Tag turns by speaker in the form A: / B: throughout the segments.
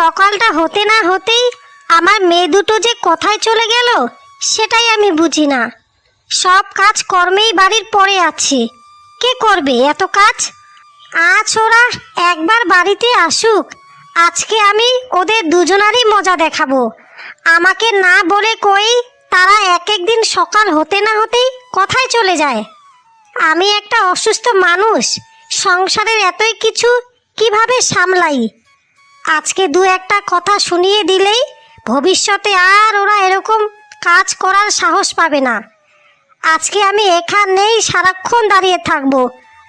A: সকালটা হতে না হতেই আমার মেয়ে দুটো যে কোথায় চলে গেল, সেটাই আমি বুঝি না। সব কাজ কর্মেই বাড়ির পরে আছে। কে করবে এত কাজ? আজ ওরা একবার বাড়িতে আসুক। আজকে আমি ওদের দুজনারই মজা দেখাবো। আমাকে না বলে কই তারা এক এক দিন সকাল হতে না হতেই কোথায় চলে যায়। আমি একটা অসুস্থ মানুষ, সংসারের এতই কিছু কীভাবে সামলাই? আজকে দু একটা কথা শুনিয়ে দিলেই ভবিষ্যতে আর ওরা এরকম কাজ করার সাহস পাবে না। আজকে আমি এখানেই সারাক্ষণ দাঁড়িয়ে থাকব।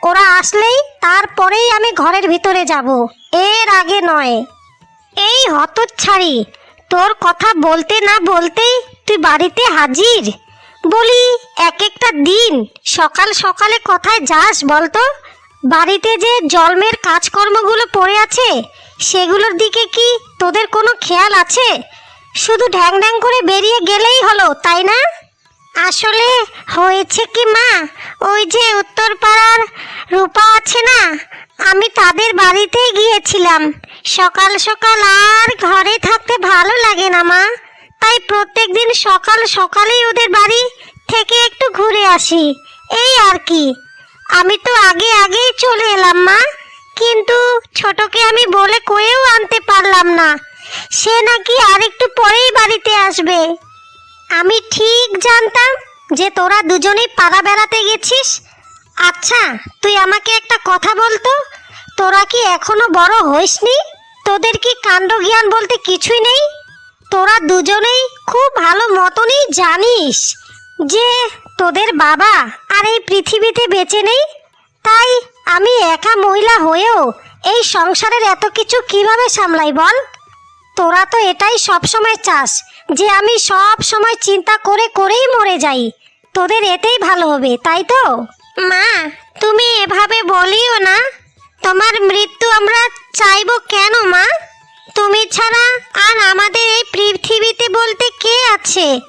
A: ওরা আসলেই তারপরেই আমি ঘরের ভিতরে যাব। এর আগে নয়। এই হতচ্ছাড়ি, তোর কথা বলতে না বলতেই তুই বাড়িতে হাজির? বলি এক একটা দিন সকাল সকালে কোথায় যাস বলতো? বাড়িতে যে জন্মের কাজকর্মগুলো পড়ে আছে, সেগুলোর দিকে কি তোদের কোনো খেয়াল আছে? শুধু ঢ্যাং ঢ্যাং করে বেরিয়ে গেলেই হলো, তাই না? আসলে হয়েছে কি মা? ওই যে উত্তরপাড়ার রূপা আছে না? আমি তাদের বাড়িতেই গিয়েছিলাম। সকাল সকাল আর ঘরে থাকতে ভালো লাগে না মা। তাই প্রত্যেক দিন সকাল সকালেই ওদের বাড়ি থেকে একটু ঘুরে আসি। এই আর কি। আমি তো আগে আগেই চলে এলাম, মা। কিন্তু ছোটকে আমি বলে কয়েও আনতে পারলাম না। সে নাকি আরেকটু পরেই বাড়িতে আসবে। আমি ঠিক জানতাম যে তোরা দুজনেই পাড়া বেড়াতে গেছিস। আচ্ছা তুই আমাকে একটা কথা বলতো? তোরা কি এখনও বড় হইসনি? তোদের কি কাণ্ড জ্ঞান বলতে কিছুই নেই? তোরা দুজনেই খুব ভালো মতনই জানিস যে তোদের বাবা আর এই পৃথিবীতে বেঁচে নেই? তাই আমি একা মহিলা হয়েও এই সংসারের এত কিছু কীভাবে সামলাই বল? তোরা তো এটাই সব সময় চাস যে আমি সব সময় চিন্তা করে করেই মরে যাই। তোদের এতেই ভালো হবে, তাই তো? মা, তুমি এভাবে বলিও না। তোমার মৃত্যু আমরা চাইব কেন, মা? তুমি ছাড়া আর আমাদের এই পৃথিবীতে বলতে কে আছে?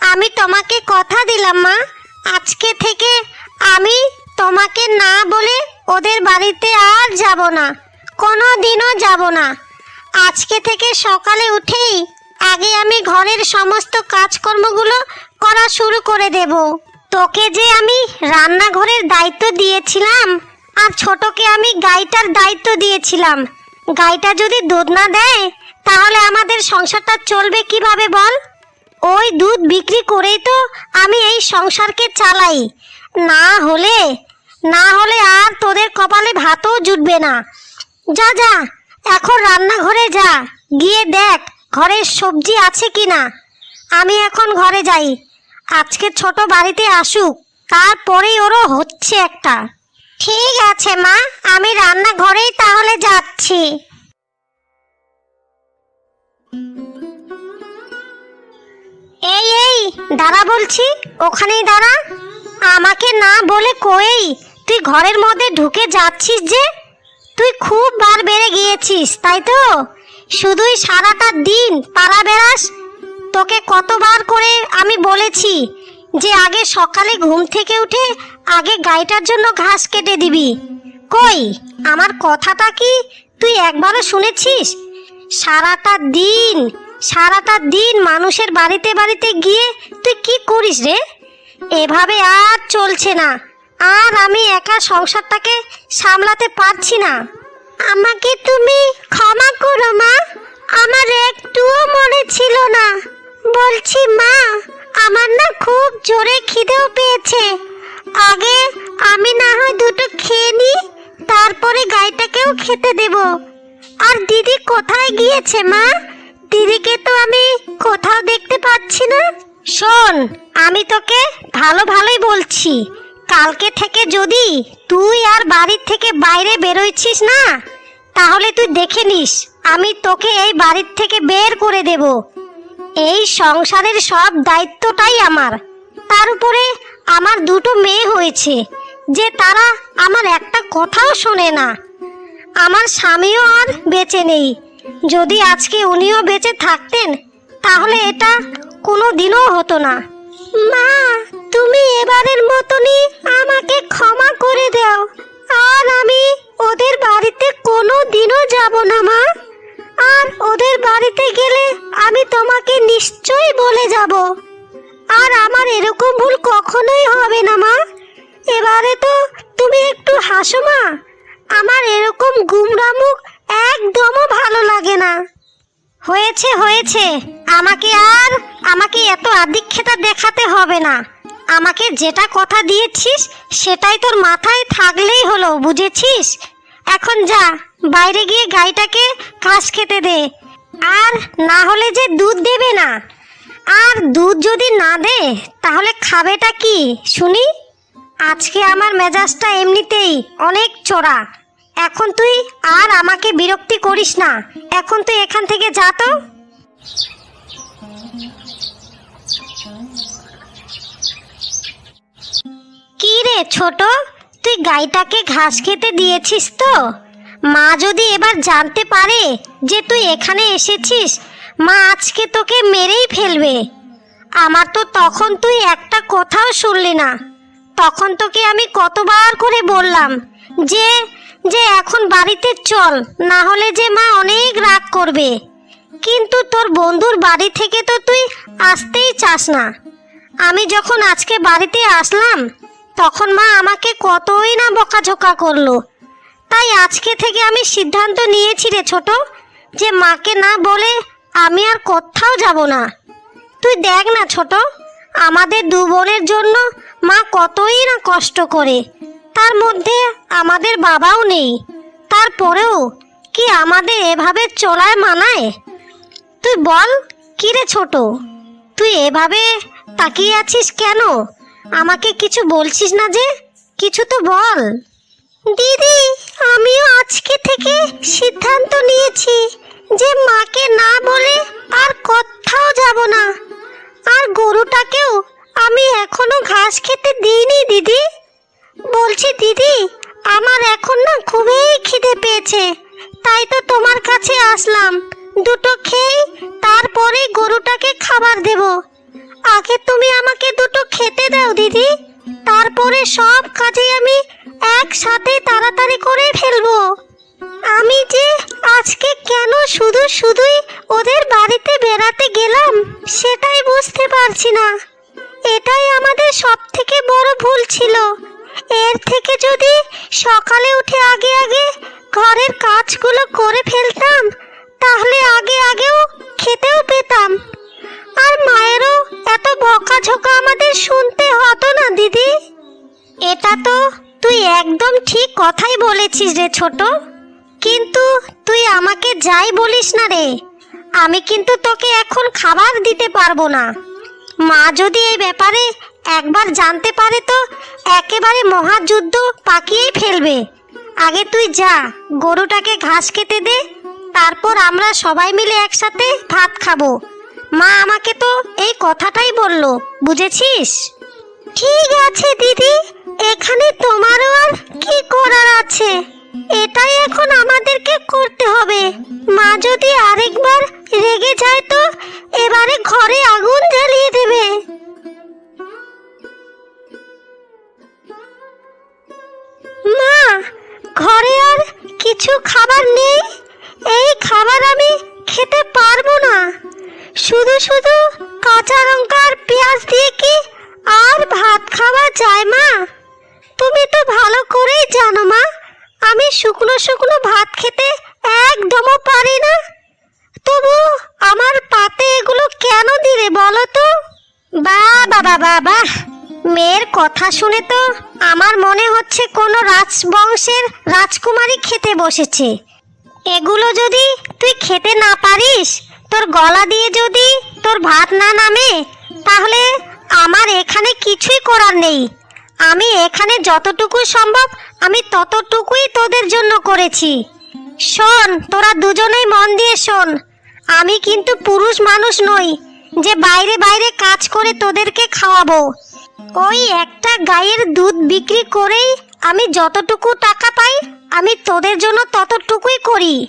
A: আমি তোমাকে কথা দিলাম, মা। আজকে থেকে আমি তোমাকে না বলে ওদের বাড়িতে আর যাব না কোনো দিনও যাব না। আজকে থেকে সকালে উঠেই আগে আমি ঘরের সমস্ত কাজকর্মগুলো করা শুরু করে দেব। তোকে যে আমি রান্নাঘরের দায়িত্ব দিয়েছিলাম আর ছোটকে আমি গাইটার দায়িত্ব দিয়েছিলাম গাইটা যদি দুধ না দেয় তাহলে আমাদের সংসারটা চলবে কীভাবে বল? ওই দুধ বিক্রি করেই তো আমি এই সংসারকে চালাই। না হলে না হলে আর তোদের কপালে ভাতও জুটবে না। যা যা, এখন রান্নাঘরে যা, গিয়ে দেখ ঘরে সবজি আছে কি না আমি এখন ঘরে যাই, আজকে ছোট বাড়িতে আসুক, তারপরেই ওরও হচ্ছে একটা। ঠিক আছে মা, আমি রান্নাঘরেই তাহলে যাচ্ছি। এই এই, দাঁড়া বলছি, ওখানেই দাঁড়া। আমাকে না বলে কই তুই ঘরের মধ্যে ঢুকে যাচ্ছিস যে, তুই খুব বার বেড়ে গিয়েছিস, তাই তো? শুধুই সারাটা দিন পাড়া বেড়াস। তোকে কতবার করে আমি বলেছি যে আগে সকালে ঘুম থেকে উঠে আগে গাইটার জন্য ঘাস কেটে দিবি। কই, আমার কথাটা কি তুই একবারও শুনেছিস? সারাটা দিন সারাটা দিন মানুষের বাড়িতে বাড়িতে গিয়ে তুই কি করিস রে? এভাবে আর চলছে না। আর আমি একা সংসারটাকে সামলাতে পারছি না। আমাকে তুমি ক্ষমা করো মা। আমার একটুও মনে ছিল না। বলছি, মা, আমার না খুব জোরে খিদেও পেয়েছে। আগে আমি না হয় দুটো খেয়ে নি তারপরে গাইটাকেও খেতে দেব। আর দিদি কোথায় গিয়েছে, মা? দিদিকে তো আমি কোথাও দেখতে পাচ্ছি না। শোন, আমি তোকে ভালো ভালোই বলছি। কালকে থেকে যদি তুই আর বাড়ির থেকে বাইরে বেরোইছিস না, তাহলে তুই দেখে নিস, আমি তোকে এই বাড়ির থেকে বের করে দেব। এই সংসারের সব দায়িত্বটাই আমার। তার উপরে আমার দুটো মেয়ে হয়েছে, যে তারা আমার একটা কথাও শোনে না। আমার স্বামীও আর বেঁচে নেই। যদি আজকে উনিও বেঁচে থাকতেন, তাহলে এটা কোনো দিনও হতো না। মা, তুমি এবারের মতনই যেটা কথা দিয়েছিস, সেটাই তোর মাথায় থাকলেই হলো, বুঝেছিস? এখন যা, বাইরে গিয়ে গাইটাকে ঘাস খেতে দে। আর না হলে যে দুধ দেবে না। আর দুধ যদি না দে, তাহলে খাবেটা কি, শুনি? আজকে আমার মেজাজটা এমনিতেই অনেক চড়া। এখন তুই আর আমাকে বিরক্তি করিস না। এখন তুই এখান থেকে যা তো। ছোট, তুই গাইটাকে ঘাস খেতে দিয়েছিস তো? মা যদি এবার জানতে পারে যে তুই এখানে এসেছিস, মা আজকে তোকে মেরেই ফেলবে। আমার তো তখন তুই একটা কথাও শুনলি না। তখন তোকে আমি কতবার করে বললাম যে যে এখন বাড়িতে চল, না হলে যে মা অনেক রাগ করবে। কিন্তু তোর বন্ধুর বাড়ি থেকে তো তুই আসতেই চাস না। আমি যখন আজকে বাড়িতে আসলাম তখন মা আমাকে কতই না বকাঝোকা করল। তাই আজকে থেকে আমি সিদ্ধান্ত নিয়েছি রে ছোট, যে মাকে না বলে আমি আর কোথাও যাব না। তুই দেখ না ছোট, আমাদের দু বোনের জন্য মা কতই না কষ্ট করে। তার মধ্যে আমাদের বাবাও নেই, তারপরেও কি আমাদের এভাবে চলায় মানায়? তুই বল, কি রে ছোট? তুই এভাবে তাকিয়ে আছিস কেন? আমাকে কিছু বলছিস না যে? কিছু তো বল। দিদি, আমিও আজকে থেকে সিদ্ধান্ত নিয়েছি যে মাকে না বলে আর কোথাও যাব না। আর গরুটাকেও আমি এখনও ঘাস খেতে দিইনি, দিদি। বলছি, দিদি, আমার এখন না খুবই খিদে পেয়েছে। তাই তো তোমার কাছে আসলাম। দুটো খেয়ে তারপরে গরুটাকে খাবার দেব। আগে তুমি আমাকে দুটো খেতে দাও, দিদি। তারপরে সব কাজে আমি একসাথে তাড়াতাড়ি করে ফেলব। আমি যে আজকে কেন শুধু শুধুই ওদের বাড়িতে বেড়াতে গেলাম, সেটাই বুঝতে পারছি না। এটাই আমাদের সব থেকে বড় ভুল ছিল। এর থেকে যদি সকালে উঠে আগে আগে ঘরের কাজগুলো করে ফেলতাম, তাহলে আগে আগেও খেতেও পেতাম। আর মায়েরও এত বকাঝোকা আমাদের শুনতে হতো না, দিদি। এটা তো তুই একদম ঠিক কথাই বলেছিস রে ছোট। কিন্তু তুই আমাকে যাই বলিস না রে, আমি কিন্তু তোকে এখন খাবার দিতে পারব না। মা যদি এই ব্যাপারে একবার জানতে পারে তো একেবারে মহাযুদ্ধ পাকিয়েই ফেলবে। আগে তুই যা, গরুটাকে ঘাস খেতে দে, তারপর আমরা সবাই মিলে একসাথে ভাত খাব। মা আমাকে তো এই কথাটাই বলল, বুঝেছিস? ঠিক আছে, দিদি, এখানে তোমারও আর কি করার আছে? এটাই এখন আমাদেরকে করতে হবে। মা যদি আরেকবার রেগে যায় তো, এবারে ঘরে বসেছে। এগুলো যদি তুই খেতে না পারিস, তোর গলা দিয়ে যদি তোর ভাত না নামে, তাহলে আমার এখানে কিছুই করার নেই। আমি এখানে যতটুকু সম্ভব, আমি ততটুকুই তোদের জন্য করেছি। শোন, তোরা দুজনেই মন দিয়ে শোন। আমি কিন্তু পুরুষ মানুষ নই, যে বাইরে বাইরে কাজ করে তোদেরকে খাওয়াবো। ওই একটা গায়ের দুধ বিক্রি করেই আমি যতটুকু টাকা পাই আমি তোদের জন্য ততটুকুই করি।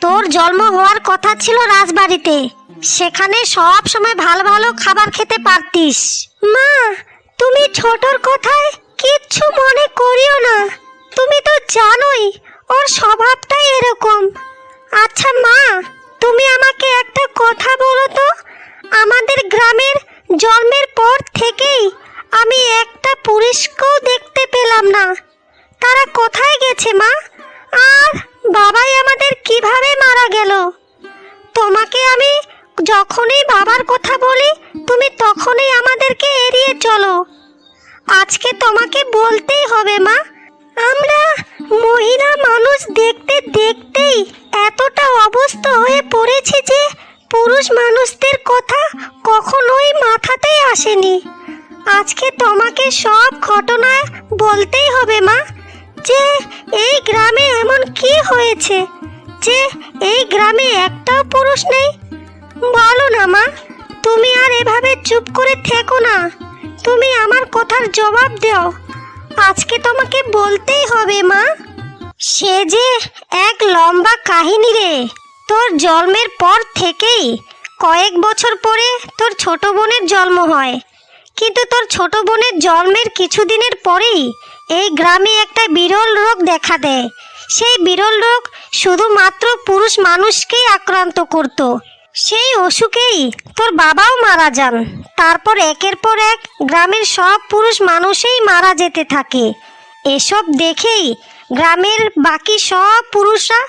A: তোর জন্ম হওয়ার কথা ছিল রাজবাড়িতে। সেখানে সব সময় ভালো ভালো খাবার খেতে পারতিস। মা, তুমি ছোটর কথায় কিচ্ছু মনে করিও না। তুমি তো জানোই ওর স্বভাবটাই এরকম। আচ্ছা মা, তুমি আমাকে একটা কথা বলো তো। আমাদের গ্রামের জন্মের পর থেকেই আমি একটা পুরুষকেও দেখতে পেলাম না। তারা কোথায় গেছে, মা? আর বাবাই আমাদের কীভাবে মারা গেল? তোমাকে আমি যখনই বাবার কথা বলি, তুমি তখনই আমাদেরকে এড়িয়ে চলো। আজকে তোমাকে বলতেই হবে, মা। আমরা মহিলা মানুষ দেখতে দেখতেই এতটা অবস্থা হয়ে পড়েছি যে পুরুষ মানুষদের কথা কখনোই মাথাতেই আসেনি। আজকে তোমাকে সব ঘটনা বলতেই হবে, মা। যে এই গ্রামে এমন কি হয়েছে? যে এই গ্রামে একটাও পুরুষ নেই? বলো না মা, তুমি আর এভাবে চুপ করে থেকো না। তুমি আমার কথার জবাব দাও। আজকে তোমাকে বলতেই হবে মা। সে যে এক লম্বা কাহিনী রে। তোর জন্মের পর থেকেই কয়েক বছর পরে তোর ছোট বোনের জন্ম হয়। কিন্তু তোর ছোট বোনের জন্মের কিছুদিনের পরেই এই গ্রামে একটা বিরল রোগ দেখা দেয়। সেই বিরল রোগ শুধুমাত্র পুরুষ মানুষকেই আক্রান্ত করত। সেই অসুখেই তোর বাবাও মারা যান। তারপর একের পর এক গ্রামের সব পুরুষ মানুষেই মারা যেতে থাকে। এসব দেখেই গ্রামের বাকি সব পুরুষরা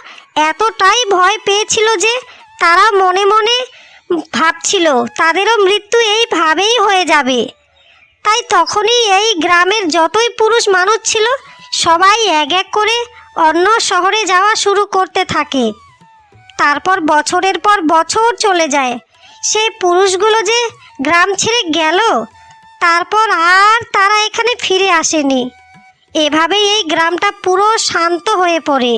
A: এতটাই ভয় পেয়েছিল যে তারা মনে মনে ভাবছিল, তাদেরও মৃত্যু এইভাবেই হয়ে যাবে। তাই তখনই এই গ্রামের যতই পুরুষ মানুষ ছিল, সবাই এক এক করে অন্য শহরে যাওয়া শুরু করতে থাকে। তারপর বছরের পর বছর চলে যায়। সেই পুরুষগুলো যে গ্রাম ছেড়ে গেল, তারপর আর তারা এখানে ফিরে আসেনি। এভাবেই এই গ্রামটা পুরো শান্ত হয়ে পড়ে।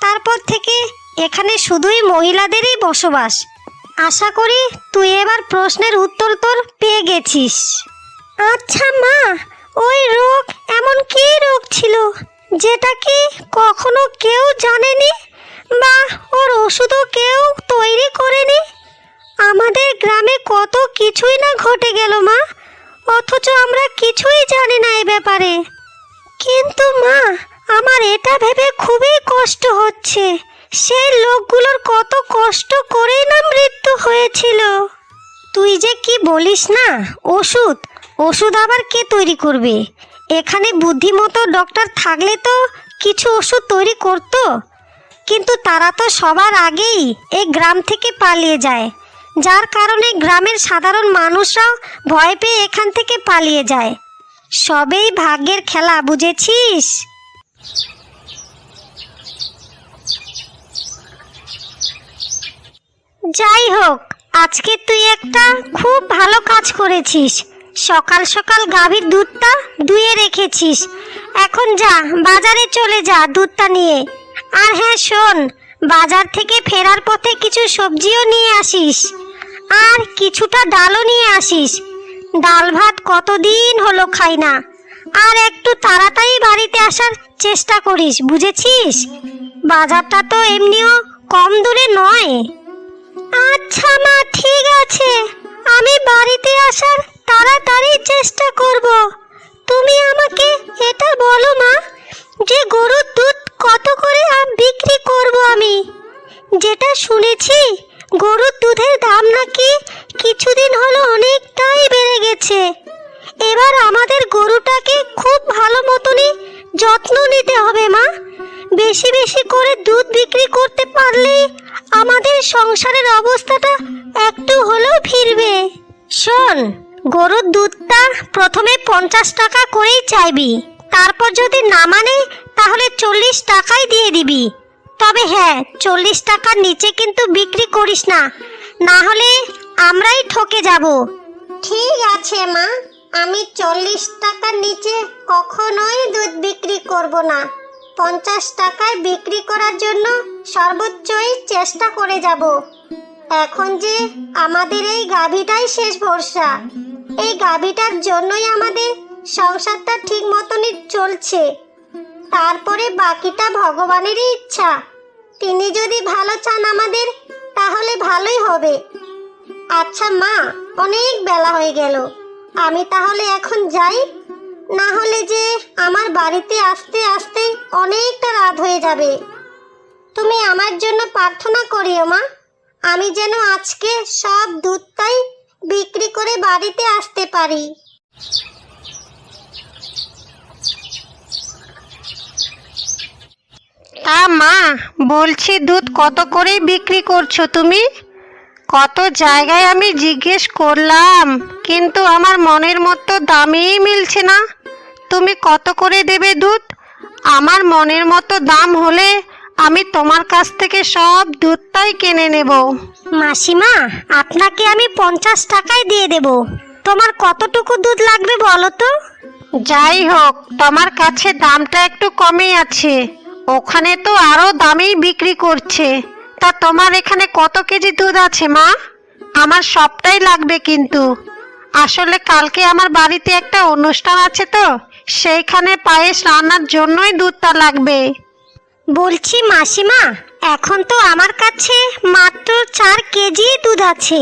A: তারপর থেকে এখানে শুধুই মহিলাদেরই বসবাস। আশা করি তুই এবার প্রশ্নের উত্তর তোর পেয়ে গেছিস। আচ্ছা মা, ওই রোগ এমন কি রোগ ছিল যেটা কি কখনো কেউ জানেনি? বা ওর ওষুধও কেউ তৈরি করেনি? আমাদের গ্রামে কত কিছুই না ঘটে গেল, মা। অথচ আমরা কিছুই জানি না এ ব্যাপারে। কিন্তু, মা, আমার এটা ভেবে খুবই কষ্ট হচ্ছে। সেই লোকগুলোর কত কষ্ট করেই না মৃত্যু হয়েছিল। তুই যে কি বলিস না, ওষুধ ওষুধ আবার কে তৈরি করবে? এখানে বুদ্ধিমতো ডক্টর থাকলে তো কিছু ওষুধ তৈরি করতো। কিন্তু তারা তো সবার আগেই এই গ্রাম থেকে পালিয়ে যায়। যার কারণে গ্রামের সাধারণ মানুষরাও ভয় পেয়ে এখান থেকে পালিয়ে যায়। সবেই ভাগ্যের খেলা, বুঝেছিস? যাই হোক, আজকে তুই একটা খুব ভালো কাজ করেছিস। সকাল সকাল গাভীর দুধটা ধুয়ে রেখেছিস। এখন যা, বাজারে চলে যা দুধটা নিয়ে। আর হ্যাঁ শোন, বাজার থেকে ফেরার পথে কিছু সবজিও নিয়ে আসিস। আর কিছুটা ডালও নিয়ে আসিস। ডাল ভাত কতদিন হলো খাই না। আর একটু তাড়াতাড়ি বাড়িতে আসার চেষ্টা করিস, বুঝেছিস? বাজারটা তো এমনিও কম দূরে নয়। আচ্ছা মা, ঠিক আছে। আমি বাড়িতে আসার তাড়াতাড়ি চেষ্টা করব। তুমি আমাকে এটা বলো মা, যে গরুর দুধ কত করে বিক্রি করব আমি? যেটা শুনেছি, গরুর দুধের দাম নাকি কিছুদিন হলো অনেকটাই বেড়ে গেছে। এবার আমাদের গরুটাকে খুব ভালো মতনই যত্ন নিতে হবে মা। বেশি বেশি করে দুধ বিক্রি করতে পারলেই আমাদের সংসারের অবস্থাটা একটু হলেও ফিরবে। শোন গরুর দুধটা প্রথমে পঞ্চাশ টাকা করেই চাইবি। তারপর যদি না মানে তাহলে চল্লিশ টাকাই দিয়ে দিবি। তবে হ্যাঁ চল্লিশ টাকার নিচে কিন্তু বিক্রি করিস না। না হলে আমরাই ঠকে যাব। ঠিক আছে মা, আমি চল্লিশ টাকার নিচে কখনোই দুধ বিক্রি করব না। পঞ্চাশ টাকায় বিক্রি করার জন্য সর্বোচ্চই চেষ্টা করে যাব। এখন যে আমাদের এই গাভীটাই শেষ ভরসা। এই গাভীটার জন্যই আমাদের সংসারটা ঠিক মতনই চলছে। তারপরে বাকিটা ভগবানেরই ইচ্ছা। তিনি যদি ভালো চান আমাদের, তাহলে ভালোই হবে। আচ্ছা মা, অনেক বেলা হয়ে গেল। আমি তাহলে এখন যাই। না হলে যে আমার বাড়িতে আসতে আসতে অনেকটা রাত হয়ে যাবে। তুমি আমার জন্য প্রার্থনা করিও মা। আমি যেন আজকে সব দুধটাই বিক্রি করে বাড়িতে আসতে পারি।
B: তা মা, বলছি দুধ কত করে বিক্রি করছ তুমি? কত জায়গায় আমি জিজ্ঞেস করলাম, কিন্তু আমার মনের মতো দামেই মিলছে না। তুমি কত করে দেবে দুধ? আমার মনের মতো দাম হলে আমি তোমার কাছ থেকে সব দুধটাই কিনে নেব।
A: মাসিমা আপনাকে আমি পঞ্চাশ টাকায় দিয়ে দেব। তোমার কতটুকু দুধ লাগবে বলো তো?
B: যাই হোক তোমার কাছে দামটা একটু কমই আছে। ওখানে তো আরও দামেই বিক্রি করছে। তা তোমার এখানে কত কেজি দুধ আছে মা? আমার সবটাই লাগবে কিন্তু। আসলে কালকে আমার বাড়িতে একটা অনুষ্ঠান আছে তো সেইখানে পায়েস রান্নার জন্যই দুধটা লাগবে।
A: বলছি মাসিমা, এখন তো আমার কাছে মাত্র চার কেজি দুধ আছে।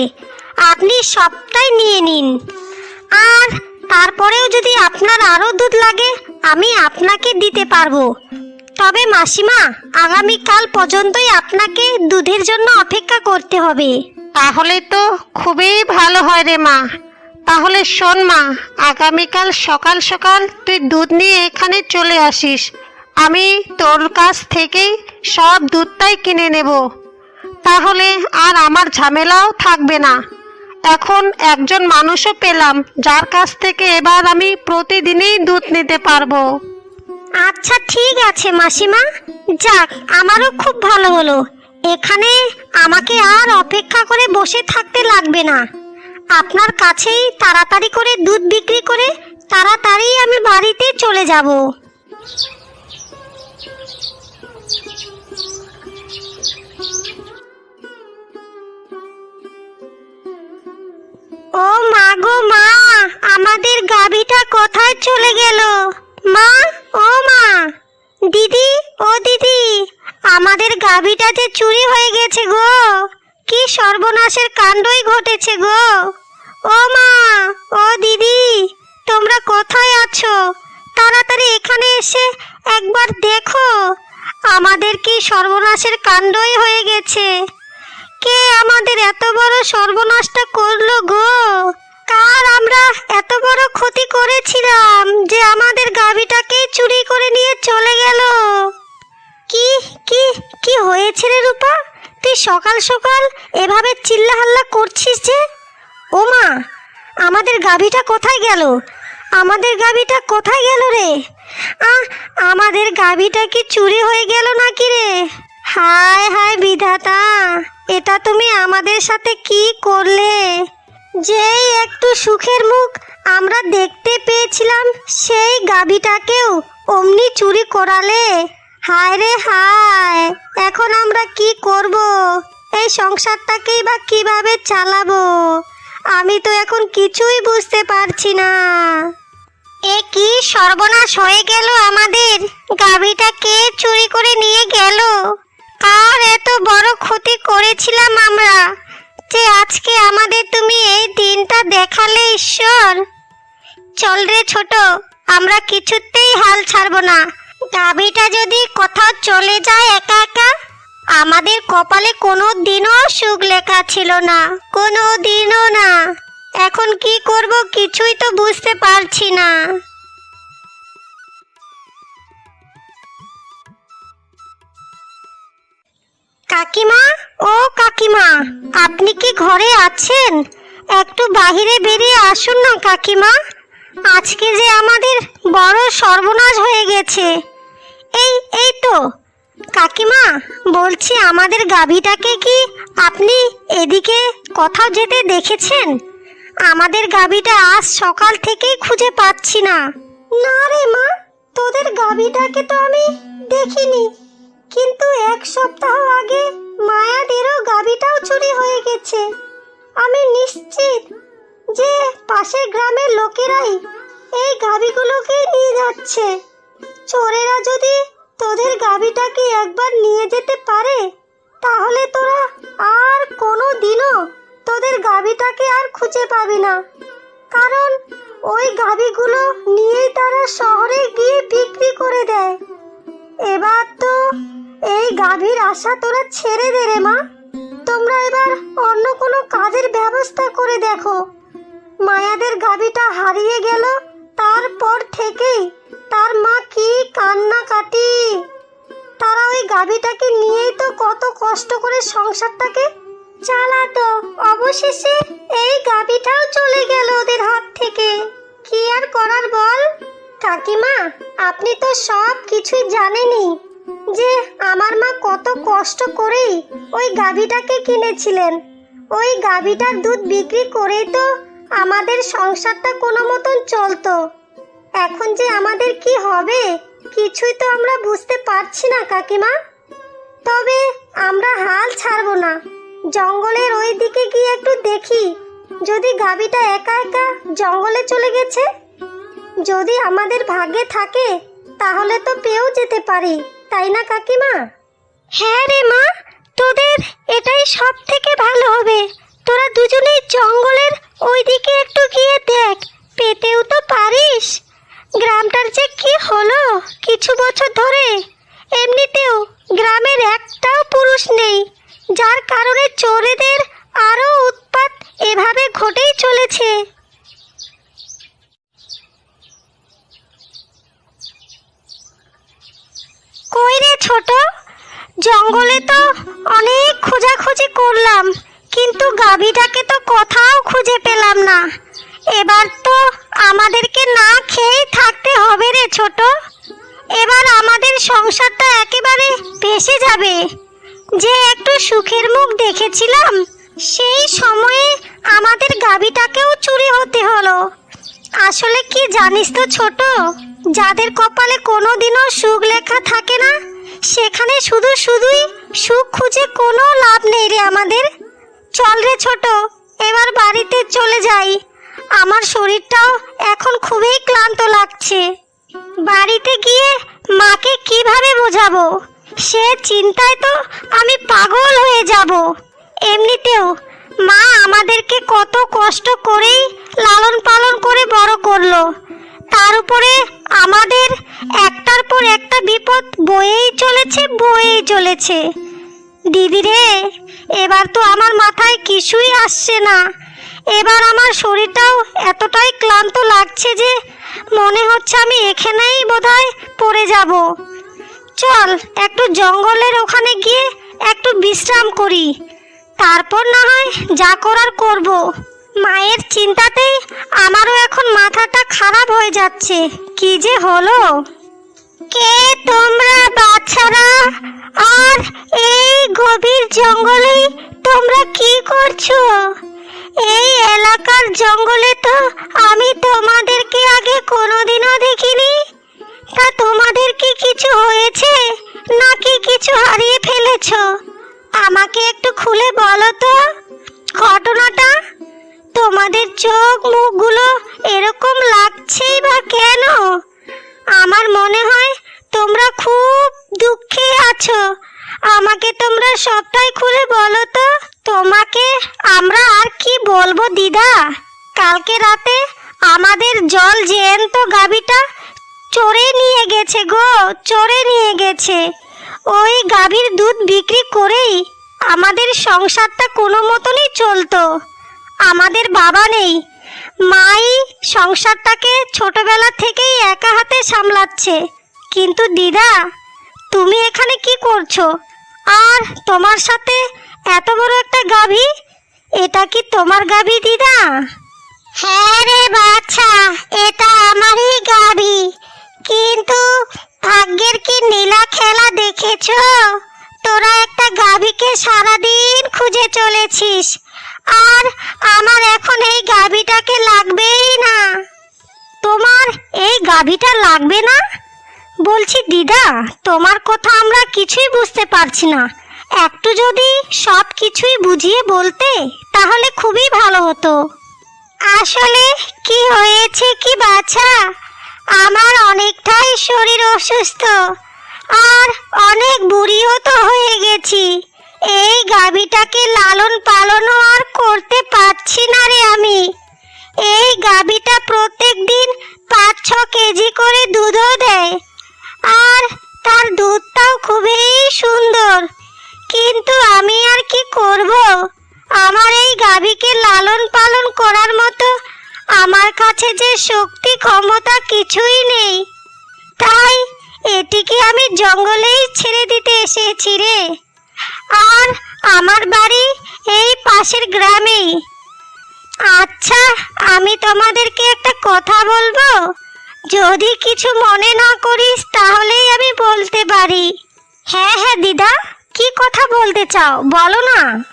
A: আপনি সবটাই নিয়ে নিন। আর তারপরেও যদি আপনার আরও দুধ লাগে, আমি আপনাকে দিতে পারব। তবে মাসিমা, আগামীকাল পর্যন্তই আপনাকে দুধের জন্য অপেক্ষা করতে হবে।
B: তাহলে তো খুবই ভালো হয় রে মা। তাহলে শোন মা, আগামীকাল সকাল সকাল তুই দুধ নিয়ে এখানে চলে আসিস। আমি তোর কাছ থেকেই সব দুধটাই কিনে নেব। তাহলে আর আমার ঝামেলাও থাকবে না। এখন একজন মানুষও পেলাম, যার কাছ থেকে এবার আমি প্রতিদিনই দুধ নিতে পারব।
A: আচ্ছা ঠিক আছে মাসিমা। যাক, আমারও খুব ভালো হলো। এখানে আমাকে আর অপেক্ষা করে বসে থাকতে লাগবে না। আপনার কাছেই তাড়াতাড়ি করে দুধ বিক্রি করে তাড়াতাড়ি আমি বাড়িতে চলে যাব। ও মা গো মা, আমাদের গাভীটা কোথায় চলে গেল? মা, ও মা, দিদি, ও দিদি, আমাদের গাভীটা যে চুরি হয়ে গেছে গো, কি সর্বনাশের কাণ্ডই ঘটেছে গো। ও মা, ও দিদি, তোমরা কোথায় আছো? তাড়াতাড়ি এখানে এসে একবার দেখো, আমাদের কি সর্বনাশের কাণ্ডই হয়ে গেছে। কে আমাদের এত বড় সর্বনাশটা করল গো? কার আমরা এত বড় ক্ষতি করেছিলাম যে আমাদের গাভীটাকে চুরি করে নিয়ে চলে গেল। কি কি কি হয়েছে রে রূপা? তুই সকাল সকাল এভাবে চিল্লাহাল্লা করছিস যে? ও মা, আমাদের গাভীটা কোথায় গেল? আমাদের গাভীটা কোথায় গেল রে? আ আমাদের গাভীটা কি চুরি হয়ে গেল নাকি রে? হায় হায় বিধাতা, এটা তুমি আমাদের সাথে কি করলে? যেই একটু সুখের মুখ আমরা দেখতে পেয়েছিলাম, সেই গাভীটাকেও অমনি চুরি করালে। হায় রে হায়, এখন আমরা কি করব? এই সংসারটাকেই বা কীভাবে চালাবো? আমি তো এখন কিছুই বুঝতে পারছি না। এ কি সর্বনাশ হয়ে গেল আমাদের? গাভীটা কে চুরি করে নিয়ে গেল? কার এত বড় ক্ষতি করেছিলাম আমরা যে আজকে আমাদের তুমি এই দিনটা দেখালে ঈশ্বর? চল রে ছোট, আমরা কিছুতেই হাল ছাড়বো না। গাভীটা যদি কোথাও চলে যায় একা একা, আমাদের কপালে কোনো দিনও সুখ লেখা ছিল না, কোনো দিনও না। এখন কি করব কিছুই তো বুঝতে পারছি না। কাকিমা? ও কাকিমা, আপনি কি ঘরে আছেন? একটু বাহিরে বেরিয়ে আসুন না কাকিমা। আজকে যে আমাদের বড় সর্বনাশ হয়ে গেছে। এই এই তো। কাকিমা, বলছি আমাদের গাভীটাকে কি আপনি এদিকে কোথাও যেতে দেখেছেন? আমাদের গাভীটা আজ সকাল থেকেই খুঁজে পাচ্ছি না। না রে মা, তোদের গাভীটাকে তো আমি দেখিনি। কিন্তু এক সপ্তাহ আগে মায়াদেরও গাবিটাও চুরি হয়ে গেছে। আমি নিশ্চিত যে পাশের গ্রামের লোকেরাই এই গাবিগুলোকে নিয়ে যাচ্ছে। চোরেরা যদি তোদের গাভীটাকে একবার নিয়ে যেতে পারে, তাহলে তোরা আর কোনো দিনও তোদের গাবিটাকে আর খুঁজে পাবি না। কারণ ওই গাবিগুলো নিয়েই তারা শহরে গিয়ে বিক্রি করে দেয়। এবার তো এই গাভীর আশা তোরা ছেড়ে দে রে মা। তোমরা এবার অন্য কোনো কাজের ব্যবস্থা করে দেখো। মায়াদের গাভীটা হারিয়ে গেল, তারপর থেকেই তার মা কি কান্নাকাটি। তারা ওই গাভীটাকে নিয়েই তো কত কষ্ট করে সংসারটাকে চালাতো। অবশেষে এই গাভীটাও চলে গেল ওদের হাত থেকে। কি আর করার বল? কাকিমা, আপনি তো সব কিছুই জানেনই। যে আমার মা কত কষ্ট করেই ওই গাভীটাকে কিনেছিলেন। ওই গাভীটার দুধ বিক্রি করেই তো আমাদের সংসারটা কোনো মতন চলতো। এখন যে আমাদের কি হবে, কিছুই তো আমরা বুঝতে পারছি না, কাকিমা। তবে আমরা হাল ছাড়বো না। জঙ্গলের ওই দিকে গিয়ে একটু দেখি, যদি গাবিটা একা একা জঙ্গলে চলে গেছে। যদি আমাদের ভাগ্যে থাকে, তাহলে তো পেয়েও যেতে পারি। তাই না, কাকিমা? হ্যাঁ রে মা, তোদের এটাই সব থেকে ভালো হবে। তোরা দুজনেই জঙ্গলের ওইদিকে একটু গিয়ে দেখ, পেতেও তো পারিস। গ্রামটার যে কি হলো কিছু বছর ধরে, এমনিতেও গ্রামের একটাও পুরুষ নেই, যার কারণে চোরেদের আরও উৎপাত এভাবে ঘটেই চলেছে। কই রে ছোট? জঙ্গলে তো অনেক খোঁজাখুঁজি করলাম, কিন্তু গাভীটাকে তো কোথাও খুঁজে পেলাম না। এবার তো আমাদেরকে না খেয়েই থাকতে হবে রে ছোট। এবার আমাদের সংসারটা একেবারে ভেসে যাবে। যে একটু সুখের মুখ দেখেছিলাম, সেই সময়ে আমাদের গাভীটাকেও চুরি হতে হলো। আসলে কি জানিস তো ছোট? যাদের কপালে কোনোদিনও সুখ লেখা থাকে না, সেখানে শুধু শুধুই সুখ খুঁজে কোনো লাভ নেই রে আমাদের। চল রে ছোট, এবার বাড়িতে চলে যাই। আমার শরীরটাও এখন খুবই ক্লান্ত লাগছে। বাড়িতে গিয়ে মাকে কীভাবে বোঝাবো? সে চিন্তায় তো আমি পাগল হয়ে যাব। এমনিতেও মা আমাদেরকে কত কষ্ট করেই লালন পালন একটা বিপদ বয়েই চলেছে বয়েই চলেছে। দিদি রে, এবার তো আমার মাথায় কিছুই আসছে না। এবার আমার শরীরটাও এতটাই ক্লান্ত লাগছে যে মনে হচ্ছে আমি এখানেই বোধহয় পড়ে যাব। চল, একটু জঙ্গলের ওখানে গিয়ে একটু বিশ্রাম করি। তারপর না হয় যা করার করব। মায়ের চিন্তাতেই আমারও এখন মাথাটা খারাপ হয়ে যাচ্ছে। কি যে হলো? কে তোমরা বাচ্চারা আর এই গভীর জঙ্গলে তোমরা কি করছ? এই এলাকার জঙ্গলে তো আমি তোমাদেরকে আগে কোনোদিনও দেখিনি। তা তোমাদের কি কিছু হয়েছে, নাকি কিছু হারিয়ে ফেলেছো? আমাকে একটু খুলে বলো তো। ঘটনাটা? তোমাদের চোখ মুখগুলো এরকম লাগছেই বা কেন? আমার মনে হয় তোমরা খুব দুঃখে আছো। আমাকে তোমরা সবটাই খুলে বলো তো, তোমাকে আমরা আর কি বলব দিদা? কালকে রাতে আমাদের জল জ্যান্ত গাবিটা চড়ে নিয়ে গেছে গো চড়ে নিয়ে গেছে। ওই গাভীর দুধ বিক্রি করেই আমাদের সংসারটা কোনো মতনই চলতো। আমাদের বাবা নেই মাই সংসারটাকে ছোটবেলা থেকেই একা হাতে সামলাচ্ছে। কিন্তু দিদা, তুমি এখানে কি করছ? আর তোমার সাথে এত বড় একটা গাভী? এটা কি তোমার গাভী দিদা? হ্যাঁ রে বাচ্চা এটা আমারই গাভী। কিন্তু ভাগ্যের কি নীলা খেলা দেখেছ? তোরা একটা গাভীকে সারাদিন খুঁজে চলেছিস। আর আমার এখন এই গাভীটাকে লাগবেই না। তোমার এই গাভীটা লাগবে না? বলছি, দিদা, তোমার কথা আমরা কিছুই বুঝতে পারছি না। একটু যদি সব কিছুই বুঝিয়ে বলতে, তাহলে খুবই ভালো হতো। আসলে কি হয়েছে কি বাছা? আমার অনেকটাই শরীর অসুস্থ, আর অনেক বুড়িও তো হয়ে গেছি। এই গাভীটাকে লালন পালনও আর করতে পারছি না রে আমি। এই গাভীটা প্রত্যেক দিন পাঁচ ছ কেজি করে দুধও দেয়। আর তার দুধটাও খুবই সুন্দর। কিন্তু আমি আর কি করব? আমার এই গাভীকে লালন পালন করার মতো আমার কাছে যে শক্তি, ক্ষমতা কিছুই নেই। তাই এটিকে আমি জঙ্গলেই ছেড়ে দিতে এসেছি রে। আর আমার বাড়ি এই পাশের গ্রামেই। আচ্ছা আমি তোমাদেরকে একটা কথা বলব? যদি কিছু মনে না করিস, তাহলেই আমি বলতে পারি। হ্যাঁ হ্যাঁ দিদা, কি কথা বলতে চাও? বলো না।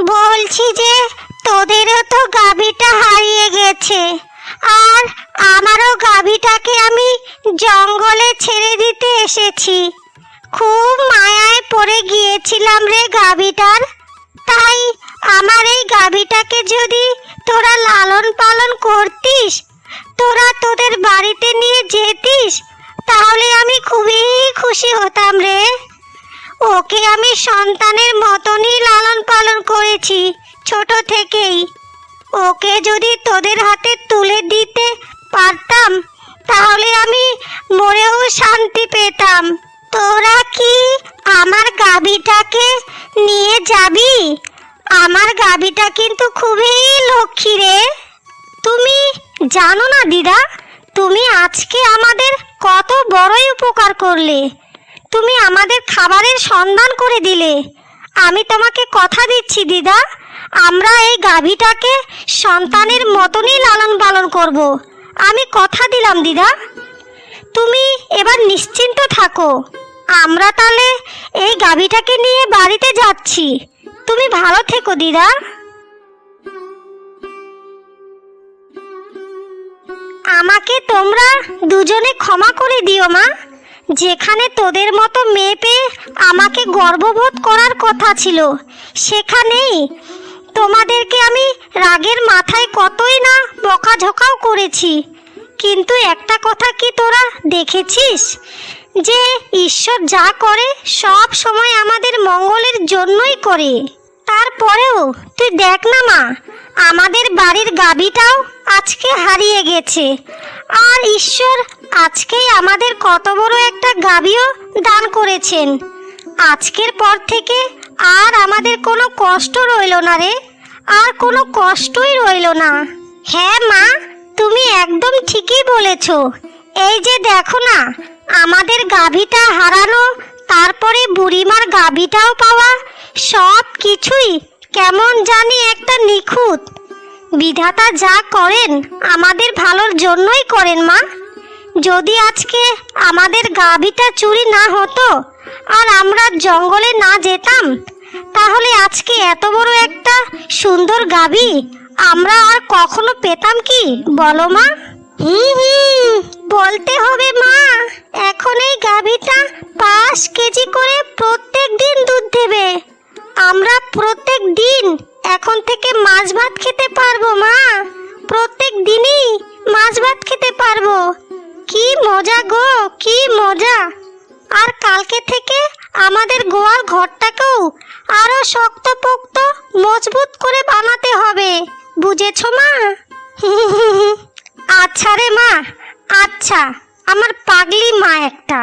A: বলছি যে, তোদেরও তো গাভীটা হারিয়ে গেছে। আর আমারও গাভীটাকে আমি জঙ্গলে ছেড়ে দিতে এসেছি। খুব মায়ায় পড়ে গিয়েছিলাম রে গাভীটার। তাই আমার এই গাভীটাকে যদি তোরা লালন পালন করতিস, তোরা তোদের বাড়িতে নিয়ে যেতিস, তাহলে আমি খুবই খুশি হতাম রে। ওকে আমি সন্তানের মতনই লালন পালন করেছি ছোট থেকেই। ওকে যদি তোদের হাতে তুলে দিতে পারতাম, তাহলে আমি মরেও শান্তি পেতাম। তোরা কি আমার গাভীটাকে নিয়ে যাবি? আমার গাভীটা কিন্তু খুবই লক্ষ্মী রে। তুমি জানো না দিদা, তুমি আজকে আমাদের কত বড়ই উপকার করলে। তুমি আমাদের খাবারের সন্ধান করে দিলে। আমি তোমাকে কথা দিচ্ছি দিদা, আমরা এই গাভীটাকে সন্তানের মতনই লালন পালন করব। আমি কথা দিলাম দিদা। তুমি এবার নিশ্চিন্ত থাকো। আমরা তাহলে এই গাভীটাকে নিয়ে বাড়িতে যাচ্ছি। তুমি ভালো থেকো, দিদা। আমাকে তোমরা দুজনে ক্ষমা করে দিও, মা। যেখানে তোদের মতো মেয়ে পেয়ে আমাকে গর্ববোধ করার কথা ছিল, সেখানেই তোমাদেরকে আমি রাগের মাথায় কতই না বকাঝকাও করেছি। কিন্তু একটা কথা কি তোরা দেখেছিস? যে ঈশ্বর যা করে সব সময় আমাদের মঙ্গলের জন্যই করে। তারপরেও তুই দেখ না মা, আমাদের বাড়ির গাবিটাও আজকে হারিয়ে গেছে। আর ঈশ্বর আজকেই আমাদের কত বড় একটা গাবিও দান করেছেন। আজকের পর থেকে আর আমাদের কোনো কষ্ট রইল না রে, আর কোনো কষ্টই রইল না। হ্যাঁ মা তুমি একদম ঠিকই বলেছ। এই যে দেখো না, আমাদের গাভীটা হারানো তারপরে বুড়িমার গাভীটাও পাওয়া, সব কিছুই কেমন জানি একটা নিখুঁত। বিধাতা যা করেন, আমাদের ভালোর জন্যই করেন মা। যদি আজকে আমাদের গাভীটা চুরি না হতো আর আমরা জঙ্গলে না যেতাম, তাহলে আজকে এত বড় একটা সুন্দর গাভী আমরা আর কখনো পেতাম কি? বলো মা। হুম হুম, বলতে হবে মা। এখন এই গাভীটা পাঁচ কেজি করে প্রত্যেক দিন দুধ দেবে। আমরা প্রত্যেক দিন এখন থেকে মাছ ভাত খেতে পারব মা। প্রত্যেক দিনই মাছ ভাত খেতে পারব। কি মজা গো, কি মজা। আর কালকে থেকে আমাদের গোয়াল ঘরটাকেও আরও শক্তপোক্ত, মজবুত করে বানাতে হবে। বুঝেছ মা? আচ্ছা রে মা আচ্ছা আমার পাগলি মা একটা।